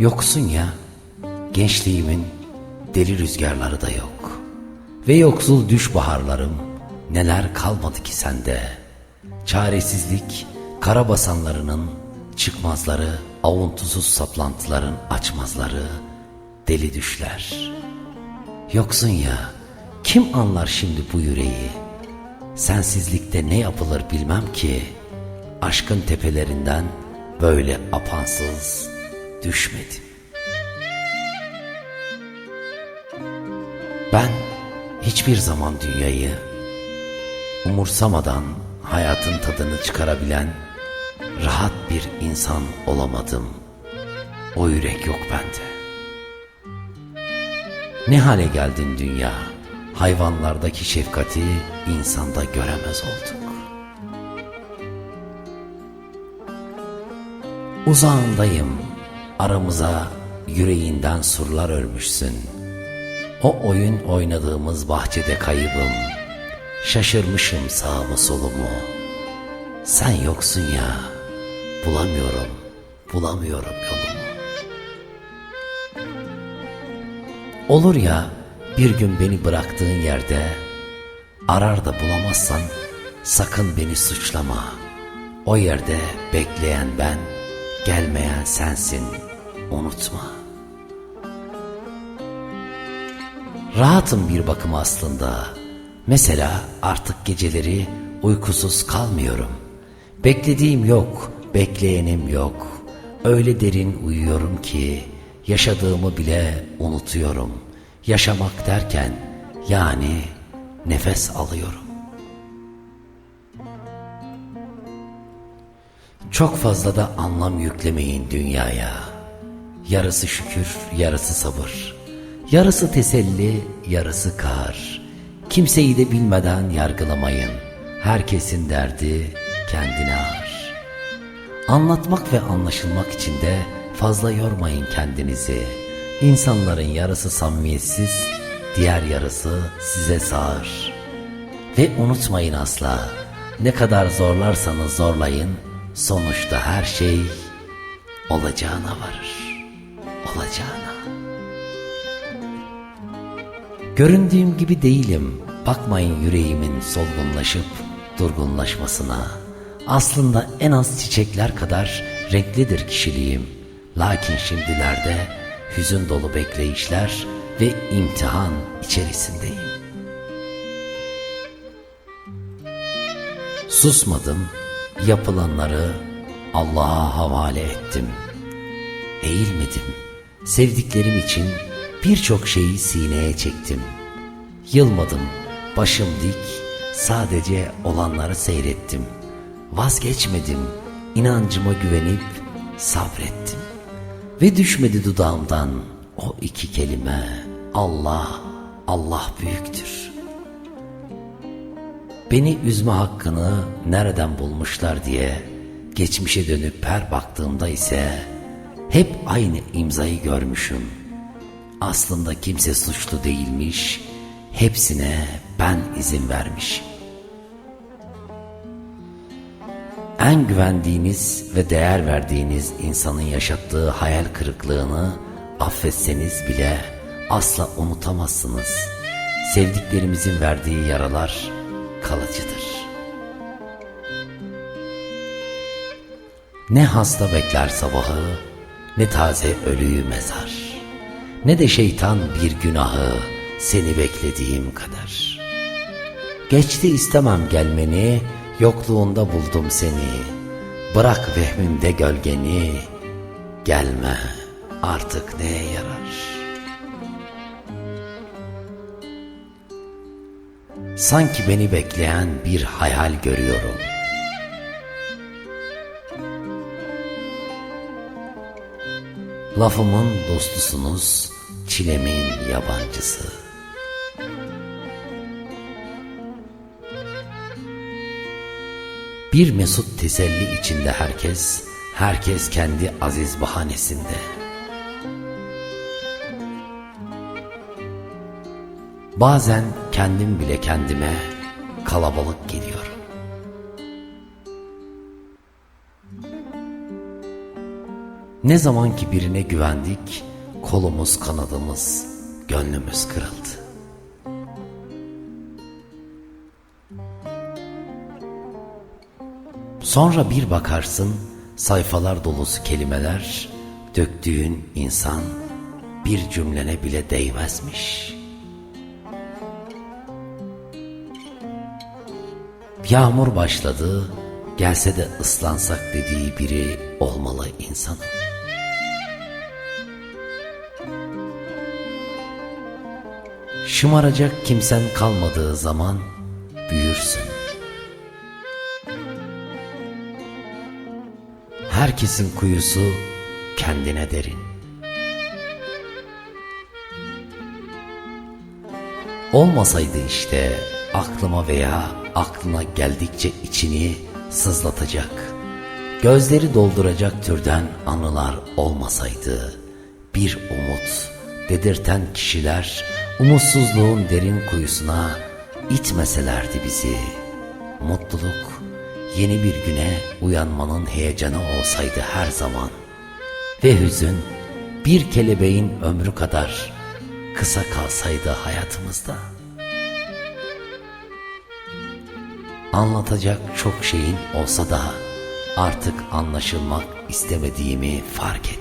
Yoksun ya, gençliğimin deli rüzgarları da yok. Ve yoksul düş baharlarım, neler kalmadı ki sende. Çaresizlik, kara basanlarının çıkmazları, avuntusuz saplantıların açmazları, deli düşler. Yoksun ya, kim anlar şimdi bu yüreği? Sensizlikte ne yapılır bilmem ki, aşkın tepelerinden böyle apansız düşmedim. Ben hiçbir zaman dünyayı umursamadan hayatın tadını çıkarabilen rahat bir insan olamadım. O yürek yok bende. Ne hale geldin dünya? Hayvanlardaki şefkati insanda göremez olduk. Uzağındayım, aramıza yüreğinden surlar örmüşsün. O oyun oynadığımız bahçede kaybım, şaşırmışım sağımı solumu. Sen yoksun ya, bulamıyorum, bulamıyorum yolumu. Olur ya, bir gün beni bıraktığın yerde, arar da bulamazsan sakın beni suçlama. O yerde bekleyen ben, gelmeyen sensin, unutma. Rahatım bir bakım aslında. Mesela artık geceleri uykusuz kalmıyorum. Beklediğim yok, bekleyenim yok. Öyle derin uyuyorum ki yaşadığımı bile unutuyorum. Yaşamak derken yani nefes alıyorum. Çok fazla da anlam yüklemeyin dünyaya. Yarısı şükür, yarısı sabır. Yarısı teselli, yarısı kar. Kimseyi de bilmeden yargılamayın. Herkesin derdi kendine ağır. Anlatmak ve anlaşılmak için de fazla yormayın kendinizi. İnsanların yarısı samimiyetsiz, diğer yarısı size sağır. Ve unutmayın asla, ne kadar zorlarsanız zorlayın, sonuçta her şey olacağına varır. Olacağına. Göründüğüm gibi değilim. Bakmayın yüreğimin solgunlaşıp durgunlaşmasına. Aslında en az çiçekler kadar renklidir kişiliğim. Lakin şimdilerde hüzün dolu bekleyişler ve imtihan içerisindeyim. Susmadım, yapılanları Allah'a havale ettim. Eğilmedim, sevdiklerim için birçok şeyi sineye çektim. Yılmadım, başım dik, sadece olanları seyrettim. Vazgeçmedim, inancıma güvenip sabrettim. Ve düşmedi dudağımdan o iki kelime, Allah, Allah büyüktür. Beni üzme hakkını nereden bulmuşlar diye geçmişe dönüp her baktığımda ise hep aynı imzayı görmüşüm. Aslında kimse suçlu değilmiş, hepsine ben izin vermiş. En güvendiğiniz ve değer verdiğiniz insanın yaşattığı hayal kırıklığını affetseniz bile asla unutamazsınız. Sevdiklerimizin verdiği yaralar kalıcıdır. Ne hasta bekler sabahı, ne taze ölüyü mezar. Ne de şeytan bir günahı seni beklediğim kadar. Geçti istemem gelmeni, yokluğunda buldum seni. Bırak vehmimde gölgeni, gelme artık neye yarar? Sanki beni bekleyen bir hayal görüyorum. Lafımın dostusunuz, çilemin yabancısı. Bir mesut teselli içinde herkes, herkes kendi aziz bahanesinde. Bazen kendim bile kendime kalabalık geliyorum. Ne zaman ki birine güvendik, kolumuz kanadımız, gönlümüz kırıldı. Sonra bir bakarsın sayfalar dolusu kelimeler, döktüğün insan bir cümlene bile değmezmiş. Yağmur başladı, gelse de ıslansak dediği biri olmalı insanın. Şımaracak kimsen kalmadığı zaman büyürsün. Herkesin kuyusu kendine derin. Olmasaydı işte aklıma veya aklına geldikçe içini sızlatacak, gözleri dolduracak türden anılar olmasaydı, bir umut dedirten kişiler umutsuzluğun derin kuyusuna itmeselerdi bizi. Mutluluk yeni bir güne uyanmanın heyecanı olsaydı her zaman ve hüzün bir kelebeğin ömrü kadar kısa kalsaydı hayatımızda. Anlatacak çok şeyin olsa da artık anlaşılmak istemediğimi fark ettim.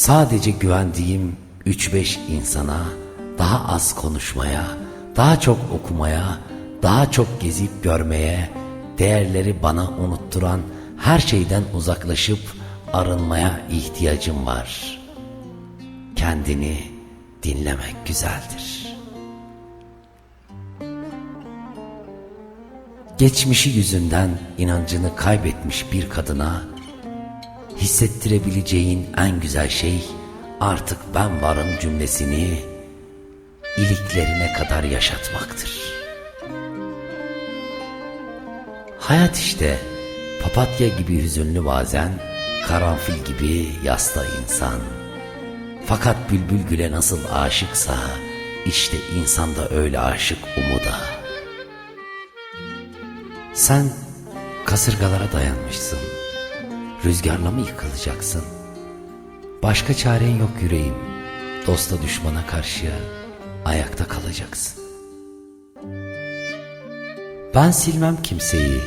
Sadece güvendiğim 3-5 insana daha az konuşmaya, daha çok okumaya, daha çok gezip görmeye, değerleri bana unutturan her şeyden uzaklaşıp arınmaya ihtiyacım var. Kendini dinlemek güzeldir. Geçmişi yüzünden inancını kaybetmiş bir kadına hissettirebileceğin en güzel şey artık ben varım cümlesini iliklerine kadar yaşatmaktır. Hayat işte papatya gibi hüzünlü bazen, karanfil gibi yasta insan. Fakat bülbül güle nasıl aşıksa, işte insan da öyle aşık umuda. Sen kasırgalara dayanmışsın. Rüzgarla mı yıkılacaksın? Başka çaren yok yüreğim. Dosta düşmana karşı ayakta kalacaksın. Ben silmem kimseyi.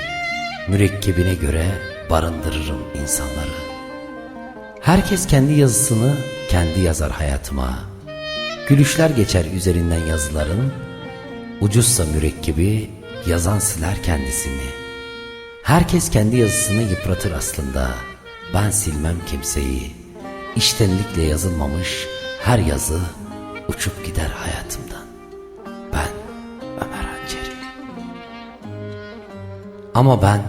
Mürekkebine göre barındırırım insanları. Herkes kendi yazısını kendi yazar hayatıma. Gülüşler geçer üzerinden yazıların. Ucuzsa mürekkebi yazan siler kendisini. Herkes kendi yazısını yıpratır aslında. Ben silmem kimseyi. İştenlikle yazılmamış her yazı uçup gider hayatımdan. Ben Ömer Hanceri. Ama ben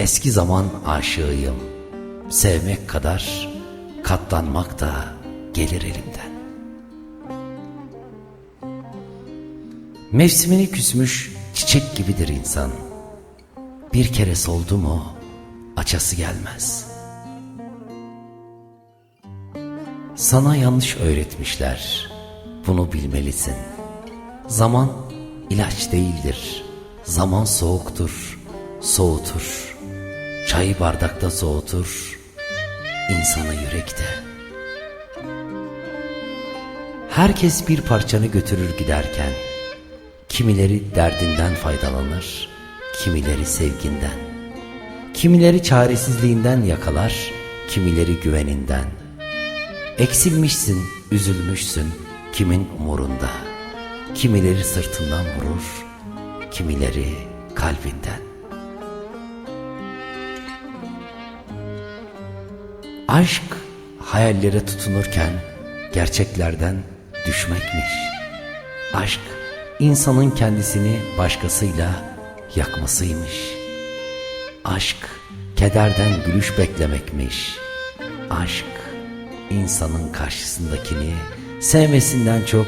eski zaman aşığıyım. Sevmek kadar katlanmak da gelir elimden. Mevsimini küsmüş çiçek gibidir insan. Bir kere soldu mu açası gelmez. Sana yanlış öğretmişler. Bunu bilmelisin. Zaman ilaç değildir. Zaman soğuktur, soğutur. Çayı bardakta soğutur, insanı yürekte. Herkes bir parçanı götürür giderken. Kimileri derdinden faydalanır, kimileri sevginden. Kimileri çaresizliğinden yakalar, kimileri güveninden. Eksilmişsin, üzülmüşsün, kimin umurunda? Kimileri sırtından vurur, kimileri kalbinden. Aşk hayallere tutunurken gerçeklerden düşmekmiş. Aşk insanın kendisini başkasıyla yakmasıymış. Aşk kederden gülüş beklemekmiş. Aşk insanın karşısındakini sevmesinden çok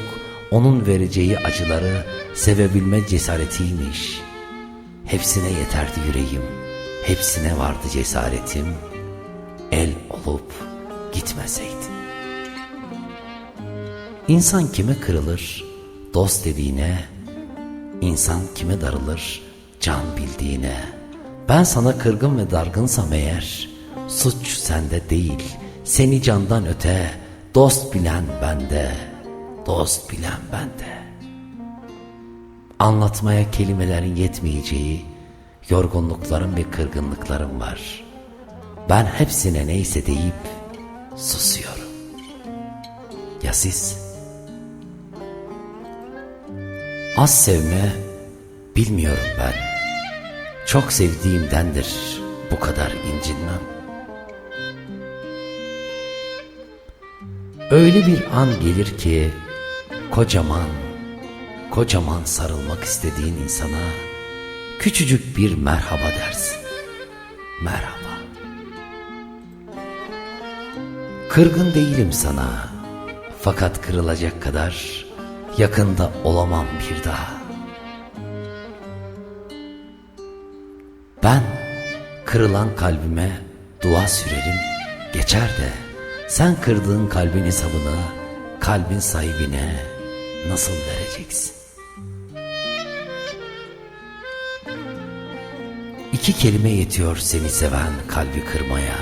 onun vereceği acıları sevebilme cesaretiymiş. Hepsine yeterdi yüreğim, hepsine vardı cesaretim. El olup gitmeseydi. İnsan kime kırılır? Dost dediğine, insan kime darılır? Can bildiğine. Ben sana kırgın ve dargınsam eğer, suç sende değil, seni candan öte, dost bilen bende, dost bilen bende. Anlatmaya kelimelerin yetmeyeceği, yorgunluklarım ve kırgınlıklarım var. Ben hepsine neyse deyip susuyorum. Ya siz? Az sevme bilmiyorum ben. Çok sevdiğimdendir bu kadar incinmem. Öyle bir an gelir ki kocaman, kocaman sarılmak istediğin insana küçücük bir merhaba dersin. Merhaba. Kırgın değilim sana. Fakat kırılacak kadar yakında olamam bir daha. Ben kırılan kalbime dua sürerim geçer de sen kırdığın kalbin hesabını kalbin sahibine nasıl vereceksin? İki kelime yetiyor seni seven kalbi kırmaya.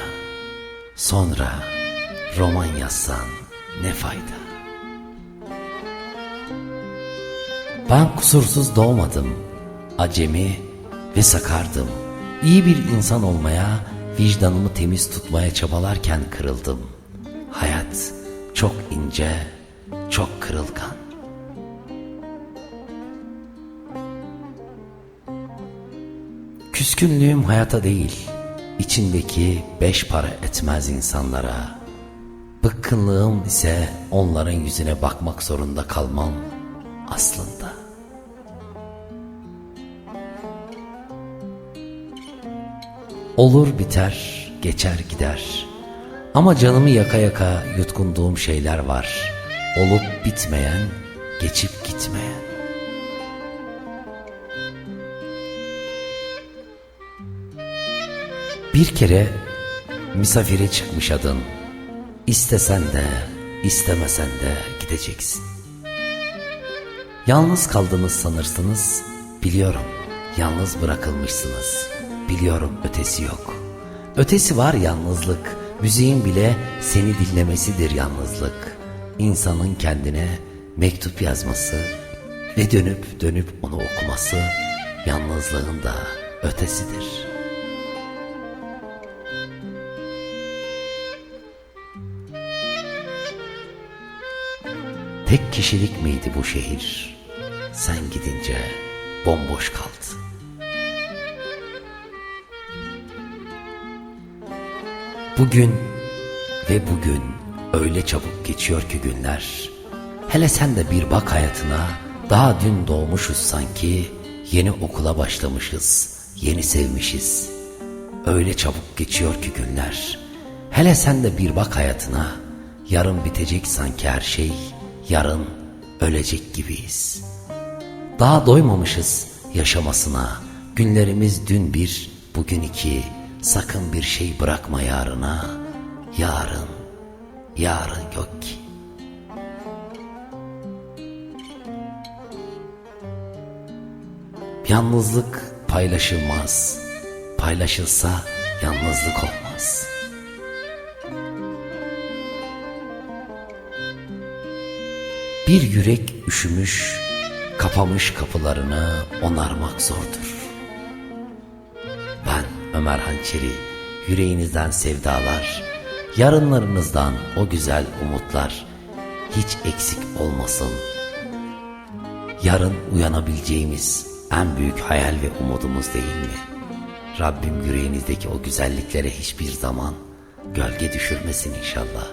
Sonra roman yazsan ne fayda? Ben kusursuz doğmadım. Acemi ve sakardım. İyi bir insan olmaya, vicdanımı temiz tutmaya çabalarken kırıldım. Hayat çok ince, çok kırılgan. Küskünlüğüm hayata değil, içindeki beş para etmez insanlara. Bıkkınlığım ise onların yüzüne bakmak zorunda kalmam aslında. Olur biter, geçer gider. Ama canımı yaka yaka yutkunduğum şeyler var. Olup bitmeyen, geçip gitmeyen. Bir kere misafire çıkmış adın. İstesen de, istemesen de gideceksin. Yalnız kaldınız sanırsınız, biliyorum. Yalnız bırakılmışsınız, biliyorum ötesi yok. Ötesi var yalnızlık, müziğin bile seni dinlemesidir yalnızlık. İnsanın kendine mektup yazması ve dönüp dönüp onu okuması yalnızlığın da ötesidir.'' Tek kişilik miydi bu şehir? Sen gidince bomboş kaldı. Bugün ve bugün öyle çabuk geçiyor ki günler. Hele sen de bir bak hayatına. Daha dün doğmuşuz sanki. Yeni okula başlamışız. Yeni sevmişiz. Öyle çabuk geçiyor ki günler. Hele sen de bir bak hayatına. Yarın bitecek sanki her şey yarın ölecek gibiyiz. Daha doymamışız yaşamasına. Günlerimiz dün bir, bugün iki. Sakın bir şey bırakma yarına. Yarın, yarın yok ki. Yalnızlık paylaşılmaz. Paylaşılsa yalnızlık olmaz.'' Bir yürek üşümüş, kapamış kapılarını onarmak zordur. Ömer Hançeri, yüreğinizden sevdalar, yarınlarınızdan o güzel umutlar hiç eksik olmasın. Yarın uyanabileceğimiz en büyük hayal ve umudumuz değil mi? Rabbim yüreğinizdeki o güzelliklere hiçbir zaman gölge düşürmesin inşallah.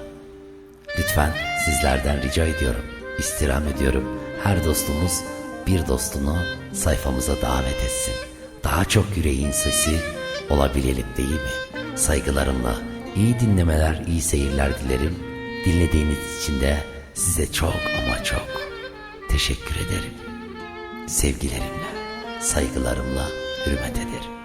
Lütfen sizlerden rica ediyorum istirham ediyorum. Her dostumuz bir dostunu sayfamıza davet etsin. Daha çok yüreğin sesi olabilelim değil mi? Saygılarımla iyi dinlemeler, iyi seyirler dilerim. Dinlediğiniz için de size çok ama çok teşekkür ederim. Sevgilerimle, saygılarımla hürmet ederim.